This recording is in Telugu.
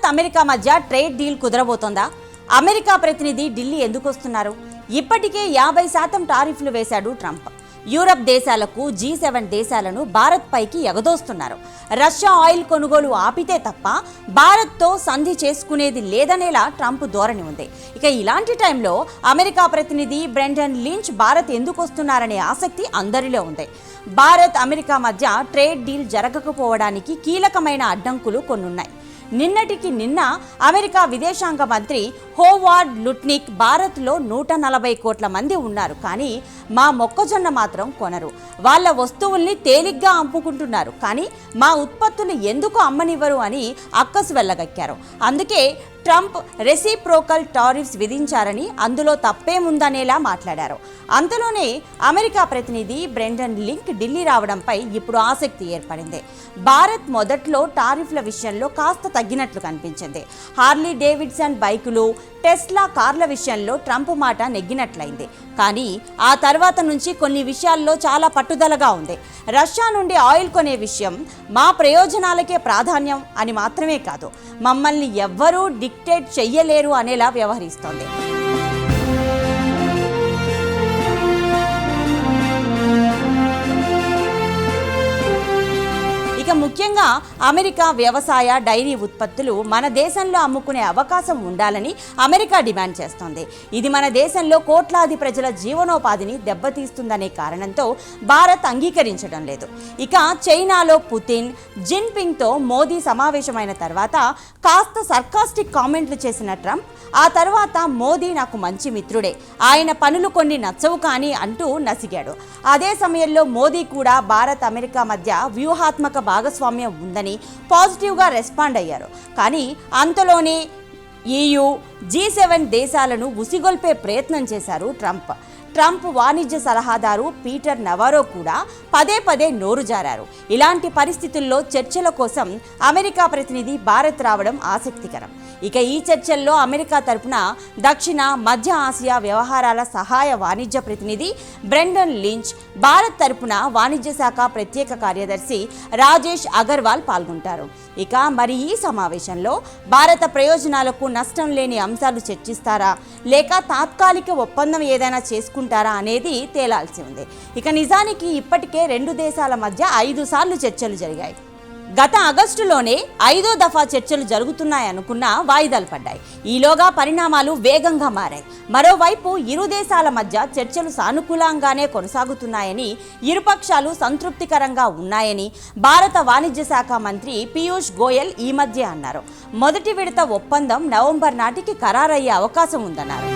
భారత్ అమెరికా మధ్య ట్రేడ్ డీల్ కుదరబోతోందా? అమెరికా ప్రతినిధి ఢిల్లీ ఎందుకు వస్తున్నారు? ఇప్పటికే యాభై శాతం టారిఫ్లు వేశాడు ట్రంప్. యూరప్ దేశాలకు జీ సెవెన్ దేశాలను భారత్ పైకి ఎగదోస్తున్నారు. రష్యా ఆయిల్ కొనుగోలు ఆపితే తప్ప భారత్తో సంధి చేసుకునేది లేదనేలా ట్రంప్ ధోరణి ఉంది. ఇక ఇలాంటి టైంలో అమెరికా ప్రతినిధి బ్రెండన్ లించ్ భారత్ ఎందుకు వస్తున్నారనే ఆసక్తి అందరిలో ఉంది. భారత్ అమెరికా మధ్య ట్రేడ్ డీల్ జరగకపోవడానికి కీలకమైన అడ్డంకులు కొన్నున్నాయి. నిన్నటికి నిన్న అమెరికా విదేశాంగ మంత్రి హోవార్డ్ లుట్నిక్ భారత్లో నూట నలభై కోట్ల మంది ఉన్నారు. కానీ మా మొక్కజొన్న మాత్రం కొనరు. వాళ్ళ వస్తువుల్ని తేలిగ్గా అమ్ముకుంటున్నారు. కానీ మా ఉత్పత్తులు ఎందుకు అమ్మనివ్వరు అని అక్కసు వెళ్ళగక్కారు. అందుకే ట్రంప్ రెసిప్రోకల్ టారిఫ్స్ విధించారని అందులో తప్పేముందనేలా మాట్లాడారు. అంతలోనే అమెరికా ప్రతినిధి బ్రెండన్ లింక్ ఢిల్లీ రావడంపై ఇప్పుడు ఆసక్తి ఏర్పడింది. భారత్ మొదట్లో టారిఫ్ల విషయంలో కాస్త తగ్గినట్లు కనిపించింది. హార్లీ డేవిడ్సన్ బైకులు టెస్లా కార్ల విషయంలో ట్రంప్ మాట నెగ్గినట్లయింది. కానీ ఆ తర్వాత నుంచి కొన్ని విషయాల్లో చాలా పట్టుదలగా ఉంది. రష్యా నుండి ఆయిల్ కొనే విషయం మా ప్రయోజనాలకే ప్రాధాన్యం అని మాత్రమే కాదు. మమ్మల్ని ఎవ్వరూ డిక్టేట్ చెయ్యలేరు అనేలా వ్యవహరిస్తోంది. ఇక ముఖ్యంగా అమెరికా వ్యవసాయ డైరీ ఉత్పత్తులు మన దేశంలో అమ్ముకునే అవకాశం ఉండాలని అమెరికా డిమాండ్ చేస్తోంది. ఇది మన దేశంలో కోట్లాది ప్రజల జీవనోపాధిని దెబ్బతీస్తుందనే కారణంతో భారత్ అంగీకరించడం లేదు. ఇక చైనాలో పుతిన్ జిన్పింగ్తో మోదీ సమావేశమైన తర్వాత కాస్త సర్కాస్టిక్ కామెంట్లు చేసిన ట్రంప్ ఆ తర్వాత మోదీ నాకు మంచి మిత్రుడే ఆయన పనులు కొన్ని నచ్చవు కానీ అంటూ నసిగాడు. అదే సమయంలో మోదీ కూడా భారత్ అమెరికా మధ్య వ్యూహాత్మక భాగస్వామ్యం ఉందని పాజిటివ్గా రెస్పాండ్ అయ్యారు. కానీ అంతలోనే ఈయు జీ సెవెన్ దేశాలను ఉసిగొల్పే ప్రయత్నం చేశారు ట్రంప్. ట్రంప్ వాణిజ్య సలహాదారు పీటర్ నవారో కూడా పదే పదే నోరు జారారు. ఇలాంటి పరిస్థితుల్లో చర్చల కోసం అమెరికా ప్రతినిధి భారత్ రావడం ఆసక్తికరం. ఇక ఈ చర్చల్లో అమెరికా తరపున దక్షిణ మధ్య ఆసియా వ్యవహారాల సహాయ వాణిజ్య ప్రతినిధి బ్రెండన్ లించ్ భారత్ తరపున వాణిజ్య శాఖ ప్రత్యేక కార్యదర్శి రాజేష్ అగర్వాల్ పాల్గొంటారు. ఇక మరి ఈ సమావేశంలో భారత ప్రయోజనాలకు నష్టం లేని అంశాలు చర్చిస్తారా? లేక తాత్కాలిక ఒప్పందం ఏదైనా చేసుకుంటారా అనేది తేలాల్సి ఉంది. ఇక నిజానికి ఇప్పటికే రెండు దేశాల మధ్య ఐదు సార్లు చర్చలు జరిగాయి. గత ఆగస్టులోనే ఐదో దఫా చర్చలు జరుగుతున్నాయనుకున్నా వాయిదాలు పడ్డాయి. ఈలోగా పరిణామాలు వేగంగా మారాయి. మరోవైపు ఇరు దేశాల మధ్య చర్చలు సానుకూలంగానే కొనసాగుతున్నాయని ఇరుపక్షాలు సంతృప్తికరంగా ఉన్నాయని భారత వాణిజ్య శాఖ మంత్రి పీయూష్ గోయల్ ఈ మధ్య అన్నారు. మొదటి విడత ఒప్పందం నవంబర్ నాటికి ఖరారయ్యే అవకాశం ఉందన్నారు.